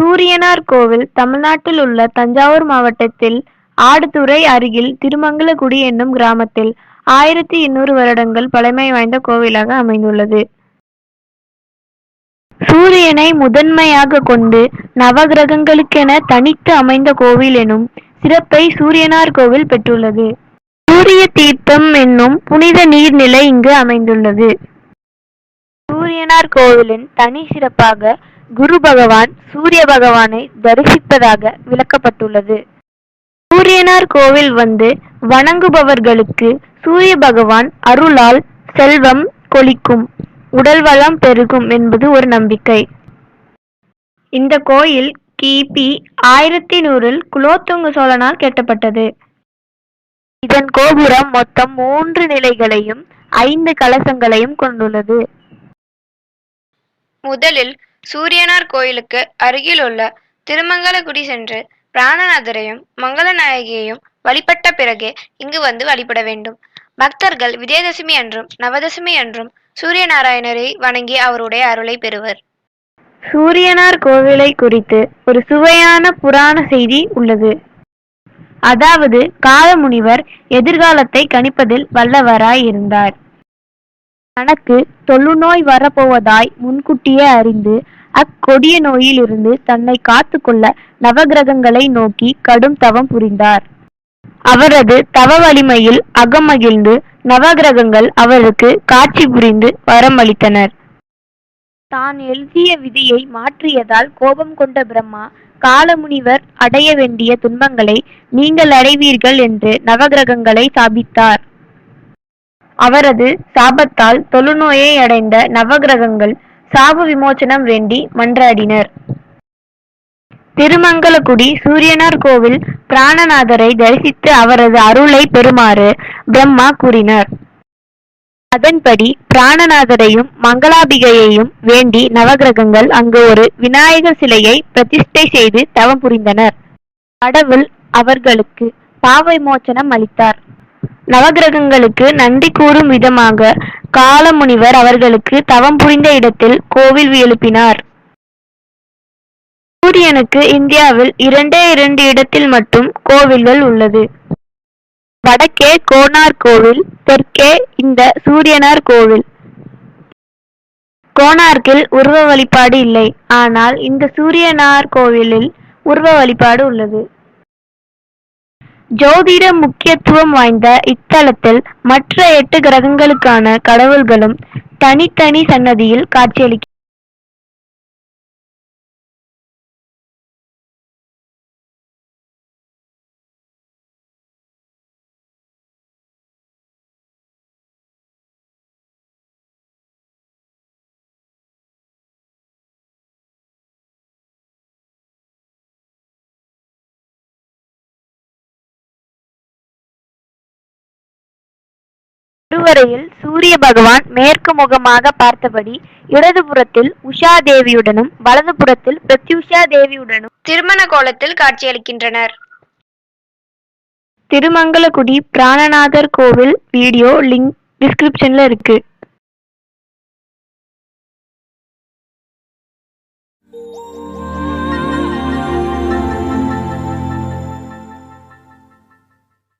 சூரியனார் கோவில் தமிழ்நாட்டில் உள்ள தஞ்சாவூர் மாவட்டத்தில் ஆடுதுறை அருகில் திருமங்கலகுடி என்னும் கிராமத்தில் ஆயிரத்தி எண்ணூறு வருடங்கள் பழமை வாய்ந்த கோவிலாக அமைந்துள்ளது. சூரியனை முதன்மையாக கொண்டு நவகிரகங்களுக்கென தனித்து அமைந்த கோவில் எனும் சிறப்பை சூரியனார் கோவில் பெற்றுள்ளது. சூரிய தீர்த்தம் என்னும் புனித நீர்நிலை இங்கு அமைந்துள்ளது. சூரியனார் கோவிலின் தனி சிறப்பாக குரு பகவான் சூரிய பகவானை தரிசிப்பதாக விளக்கப்பட்டுள்ளது. சூரியனார் கோவில் வந்து வணங்குபவர்களுக்கு சூரிய பகவான் அருளால் செல்வம் கொளிக்கும் உடல் வளம் பெருகும் என்பது ஒரு நம்பிக்கை. இந்த கோயில் கிபி ஆயிரத்தி நூறில் குலோத்துங்க சோழனால் கட்டப்பட்டது. இதன் கோபுரம் மொத்தம் மூன்று நிலைகளையும் ஐந்து கலசங்களையும் கொண்டுள்ளது. முதலில் சூரியனார் கோயிலுக்கு அருகிலுள்ள திருமங்கலக்குடி சென்று பிராணநாதரையும் மங்களநாயகியையும் வழிபட்ட பிறகே இங்கு வந்து வழிபட வேண்டும். பக்தர்கள் விஜயதசமி அன்றும் நவதசமி அன்றும் சூரியநாராயணரை வணங்கி அவருடைய அருளை பெறுவர். சூரியனார் கோவிலை குறித்து ஒரு சுவையான புராண செய்தி உள்ளது. அதாவது காலமுனிவர் எதிர்காலத்தை கணிப்பதில் வல்லவராய் இருந்தார் தனக்கு தொழுநோய் வரப்போவதாய் முன்கூட்டியே அறிந்து அக்கொடிய நோயிலிருந்து தன்னை காத்துக்கொள்ள நவகிரகங்களை நோக்கி கடும் தவம் புரிந்தார். அவரது தவ வலிமையில் அகமகிழ்ந்து நவகிரகங்கள் அவருக்கு காட்சி புரிந்து வரமளித்தனர். தான் எழுதிய விதியை மாற்றியதால் கோபம் கொண்ட பிரம்மா காலமுனிவர் அடைய வேண்டிய துன்பங்களை நீங்கள் அடைவீர்கள் என்று நவகிரகங்களை சாபித்தார். அவரது சாபத்தால் தொழுநோயை அடைந்த நவகிரகங்கள் சாப விமோசனம் வேண்டி மன்றாடினர். திருமங்கலக்குடி சூரியனார் கோவில் பிராணநாதரை தரிசித்து அவரது அருளை பெறுமாறு பிரம்மா கூறினார். அதன்படி பிராணநாதரையும் மங்களாபிகையையும் வேண்டி நவகிரகங்கள் அங்கு ஒரு விநாயகர் சிலையை பிரதிஷ்டை செய்து தவம் புரிந்தனர். கடவுள் அவர்களுக்கு பாவ விமோச்சனம் அளித்தார். நவகிரகங்களுக்கு நன்றி கூறும் விதமாக காலமுனிவர் அவர்களுக்கு தவம் புரிந்த இடத்தில் கோவில் எழுப்பினார். சூரியனுக்கு இந்தியாவில் இரண்டே இரண்டு இடத்தில் மட்டும் கோவில்கள் உள்ளது. வடக்கே கோனார் கோவில் தெற்கே இந்த சூரியனார் கோவில். கோனார்க்கில் உருவ வழிபாடு இல்லை. ஆனால் இந்த சூரியனார் கோவிலில் உருவ வழிபாடு உள்ளது. ஜோதிட முக்கியத்துவம் வாய்ந்த இத்தலத்தில் மற்ற எட்டு கிரகங்களுக்கான கடவுள்களும் தனித்தனி சன்னதியில் காட்சியளிக்க கருவறையில் சூரிய பகவான் மேற்கு முகமாக பார்த்தபடி இடதுபுறத்தில் உஷா தேவியுடனும் வலது புறத்தில் பிரத்யுஷா தேவியுடனும் திருமண கோலத்தில் காட்சியளிக்கின்றனர் திருமங்கலக்குடி பிராணநாதர் கோவில் வீடியோ லிங்க் டிஸ்கிரிப்ஷன்ல இருக்கு Thank you.